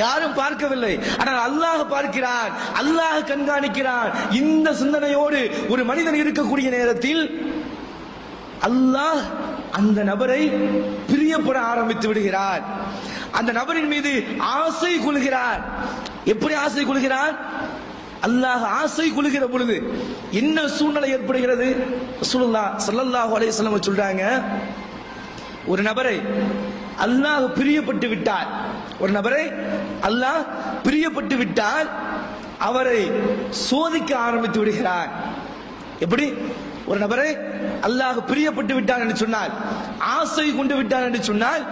யாரும் பார்க்கவில்லை. ஆனால் அல்லாஹ் பார்க்கிறான் அல்லாஹ் கண்காணிக்கிறான் இந்த சிந்தனையோடு ஒரு மனிதன் இருக்கக்கூடிய நேரத்தில் அல்லாஹ் அந்த நபரை பிரியப்பட ஆரம்பித்து விடுகிறார். அந்த நபரின் மீது ஆசை கொள்கிறார். எப்படி ஆசை கொள்கிறார்? அல்லாஹ் ஆசை கொள்கிற பொழுது என்ன சூழ்நிலை ஏற்படுகிறது? ரசூலுல்லாஹ் சல்லல்லாஹு அலைஹி சொல்றாங்க ஒரு நபரை அல்லாஹ் பிரியப்பட்டு விட்டார். ஒரு நபரை அல்லாஹ் பிரியப்பட்டு விட்டால் அவரை சோதிக்க ஆரம்பித்து விடுகிறார். எப்படி? ஒரு நபரை அல்லாஹ் பிரியப்பட்டு விட்டான் என்று சொன்னால் ஆசை கொண்டு விட்டான் என்று சொன்னால்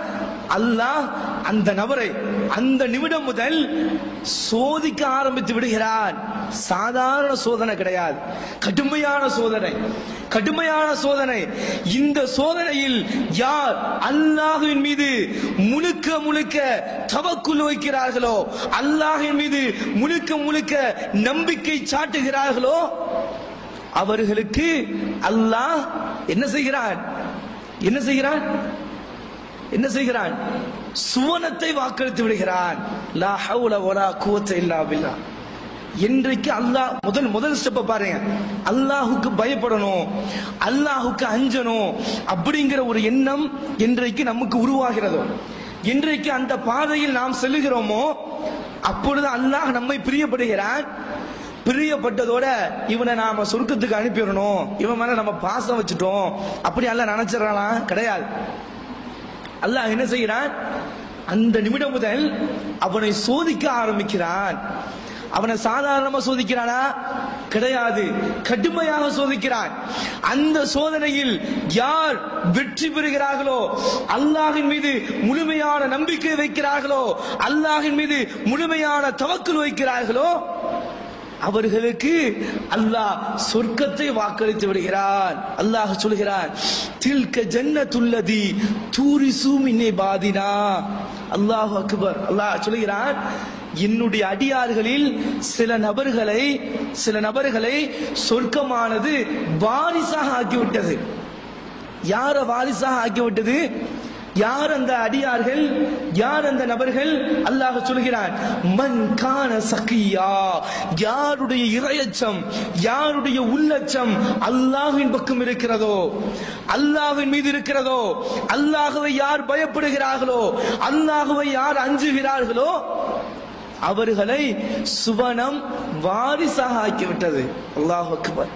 அல்லாஹ் அந்த நபரை அந்த நிமிடம் முதல் சோதிக்க ஆரம்பித்து விடுகிறார். சாதாரண சோதனை கிடையாது. கடுமையான சோதனை. கடுமையான சோதனை. இந்த சோதனையில் யார் அல்லாஹுவின் மீது முழுக்க முழுக்க தவக்குள் வைக்கிறார்களோ அல்லாஹின் மீது முழுக்க முழுக்க நம்பிக்கை சாட்டுகிறார்களோ அவர்களுக்கு அல்லாஹ் என்ன செய்கிறான்? என்ன செய்கிறான்? என்ன செய்கிறான்? சுவனத்தை வாக்களித்து விடுகிறான். லா ஹவுல வலா குவத்த இல்லா பில்லா. இன்றைக்கு அல்லாஹ் முதல் முதல் ஸ்டெப்பை பாருங்க. அல்லாஹுக்கு பயப்படணும். அல்லாஹுக்கு அஞ்சணும். அப்படிங்கிற ஒரு எண்ணம் இன்றைக்கு நமக்கு உருவாகிறதோ. இன்றைக்கு அந்த பாதையில் நாம் செல்லுகிறோமோ அப்பொழுது அல்லாஹ் நம்மை பிரியப்படுகிறான். பிரியப்பட்டதோட இவனை நாம சுருக்கத்துக்கு அனுப்பிடணும். இவன் மேல நம்ம பாசம் வச்சுட்டோம். அப்படி அல்ல நினைச்சிடறானா? கிடையாது. அல்லாஹ் என்ன செய்யறான் அந்த நிமிடம் முதல் அவனை சோதிக்க ஆரம்பிக்கிறான். அவனை சாதாரணமா சோதிக்கிறானா? கிடையாது. கடுமையாக சோதிக்கிறான். அந்த சோதனையில் யார் வெற்றி பெறுகிறார்களோ அல்லாஹின் மீது முழுமையான நம்பிக்கை வைக்கிறார்களோ அல்லாஹின் மீது முழுமையான தவக்கல் வைக்கிறார்களோ அவர்களுக்கு அல்லாஹ் சொர்க்கத்தை வாக்களித்து விடுகிறான். அல்லாஹ் சொல்கிறான் தில்க ஜன்னத்துல்லதி தூரிசு இன்னை பாதினா. அல்லாஹ் அக்பர். அல்லாஹ் சொல்கிறான் என்னுடைய அடியார்களில் சில நபர்களை சில நபர்களை சொர்க்கமானது வாரிசாக ஆக்கிவிட்டது. யார வாரிசாக ஆக்கிவிட்டது? யார் அந்த அடியார்கள்? யார் அந்த நபர்கள்? அல்லாஹ் சொல்கிறான் மன் கான சக்கியா யாருடைய இறையச்சம் யாருடைய உள்ளச்சம் அல்லாஹின் பக்கம் இருக்கிறதோ அல்லாஹின் மீது இருக்கிறதோ அல்லாஹுவை யார் பயப்படுகிறார்களோ அல்லாஹுவை யார் அஞ்சுகிறார்களோ அவர்களை சுவனம் வாரிசாக ஆக்கிவிட்டது. அல்லாஹ் அக்பர்.